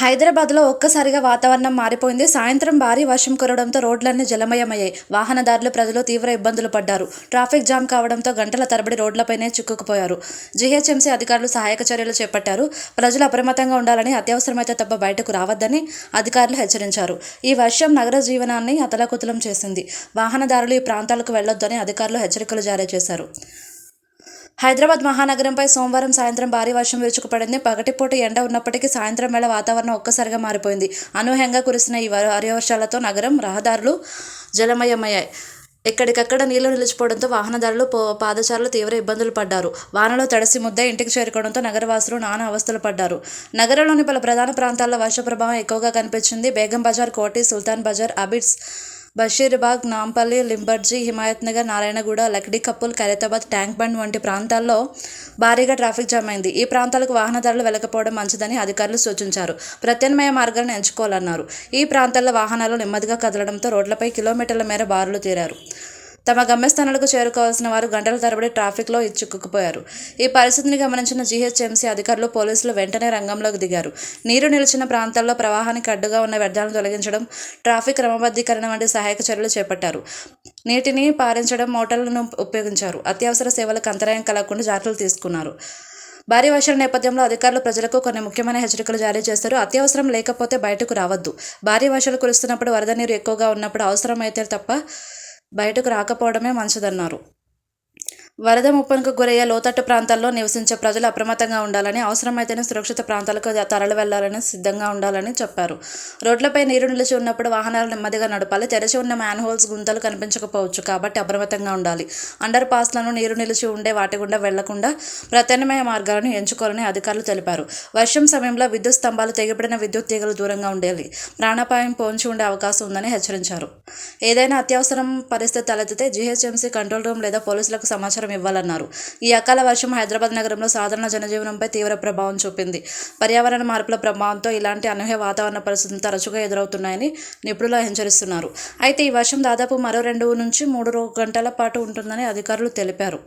హైదరాబాద్లో ఒక్కసారిగా వాతావరణం మారిపోయింది. సాయంత్రం భారీ వర్షం కురవడంతో రోడ్లన్నీ జలమయమయ్యాయి. వాహనదారులు ప్రజలు తీవ్ర ఇబ్బందులు పడ్డారు. ట్రాఫిక్ జామ్ కావడంతో గంటల తరబడి రోడ్లపైనే చిక్కుకుపోయారు. జీహెచ్ఎంసీ అధికారులు సహాయక చర్యలు చేపట్టారు. ప్రజలు అప్రమత్తంగా ఉండాలని అత్యవసరమైతే తప్ప బయటకు రావద్దని అధికారులు హెచ్చరించారు. ఈ వర్షం నగర జీవనాన్ని అతలకుతలం చేసింది. వాహనదారులు ఈ ప్రాంతాలకు వెళ్ళొద్దని అధికారులు హెచ్చరికలు జారీ చేశారు. హైదరాబాద్ మహానగరంపై సోమవారం సాయంత్రం భారీ వర్షం విరుచుకుపడింది పగటిపూట ఎండ ఉన్నప్పటికీ సాయంత్రం వేళ వాతావరణం ఒక్కసారిగా మారిపోయింది. అనూహ్యంగా కురిసిన ఈ భారీ వర్షాలతో నగరం రహదారులు జలమయమయ్యాయి. ఎక్కడికక్కడ నీళ్ళు నిలిచిపోవడంతో వాహనదారులు పాదచారులు తీవ్ర ఇబ్బందులు పడ్డారు. వానలో తడిసి ముద్ద ఇంటికి చేరుకోవడంతో నగరవాసులు నానా అవస్థలు పడ్డారు. నగరంలోని పలు ప్రధాన ప్రాంతాల్లో వర్ష ప్రభావం ఎక్కువగా కనిపించింది. బేగం బజార్ కోటి సుల్తాన్ బజార్ అబిడ్స్ బషీర్బాగ్ నాంపల్లి లింబర్జీ Himayat Nagar Narayanguda Lakdikapul Khairatabad Tank Bund వంటి ప్రాంతాల్లో భారీగా ట్రాఫిక్ జామ్ అయింది. ఈ ప్రాంతాలకు వాహనదారులు వెళ్ళకపోవడం మంచిదని అధికారులు సూచించారు. ప్రత్యామ్నాయ మార్గాలను ఎంచుకోవాలన్నారు. ఈ ప్రాంతాల్లో వాహనాలు నెమ్మదిగా కదలడంతో రోడ్లపై కిలోమీటర్ల మేర బారులు తీరారు. తమ గమ్యస్థానాలకు చేరుకోవాల్సిన వారు గంటల తరబడి ట్రాఫిక్లో ఇచ్చుకుపోయారు. ఈ పరిస్థితిని గమనించిన జీహెచ్ఎంసీ అధికారులు పోలీసులు వెంటనే రంగంలోకి దిగారు. నీరు నిలిచిన ప్రాంతాల్లో ప్రవాహానికి అడ్డుగా ఉన్న వ్యర్థాలను తొలగించడం ట్రాఫిక్ క్రమబద్ధీకరణ వంటి సహాయక చర్యలు చేపట్టారు. నీటిని పారించడం మోటార్లను ఉపయోగించారు. అత్యవసర సేవలకు అంతరాయం కలగకుండా జాగ్రత్తలు తీసుకున్నారు. భారీ వర్షాల నేపథ్యంలో అధికారులు ప్రజలకు కొన్ని ముఖ్యమైన హెచ్చరికలు జారీ చేస్తారు అత్యవసరం లేకపోతే బయటకు రావద్దు. భారీ వర్షాలు కురుస్తున్నప్పుడు వరద నీరు ఎక్కువగా ఉన్నప్పుడు అవసరమైతే తప్ప బయటకు రాకపోవడమే మంచిదన్నారు. వరద ముప్పనికి గురయ్యే లోతట్టు ప్రాంతాల్లో నివసించే ప్రజలు అప్రమత్తంగా ఉండాలని అవసరమైతేనే సురక్షిత ప్రాంతాలకు తరలి వెళ్ళాలని సిద్ధంగా ఉండాలని చెప్పారు. రోడ్లపై నీరు నిలిచి ఉన్నప్పుడు వాహనాలు నెమ్మదిగా నడపాలి తెరిచి ఉన్న మ్యాన్హోల్స్ గుంతలు కనిపించకపోవచ్చు కాబట్టి అప్రమత్తంగా ఉండాలి. అండర్ పాస్లను నీరు నిలిచి ఉండే వాటి గుండా వెళ్ళకుండా ప్రత్యామ్నాయ మార్గాలను ఎంచుకోవాలని అధికారులు తెలిపారు. వర్షం సమయంలో విద్యుత్ స్తంభాలు తెగిపడిన విద్యుత్ తీగలు దూరంగా ఉండాలి ప్రాణాపాయం పోంచి ఉండే అవకాశం ఉందని హెచ్చరించారు. ఏదైనా అత్యవసరం పరిస్థితి తలెత్తితే జీహెచ్ఎంసీ కంట్రోల్ రూమ్ లేదా పోలీసులకు సమాచారం ఇవ్వాలన్నారు. ఈ అకాల వర్షం హైదరాబాద్ నగరంలో సాధారణ జనజీవనంపై తీవ్ర ప్రభావం చూపింది. పర్యావరణ మార్పుల ప్రభావంతో ఇలాంటి అనూహ్య వాతావరణ పరిస్థితులు తరచుగా ఎదురవుతున్నాయని నిపుణులు హెచ్చరిస్తున్నారు. అయితే ఈ వర్షం దాదాపు మరో రెండు నుంచి మూడు గంటల పాటు ఉంటుందని అధికారులు తెలిపారు.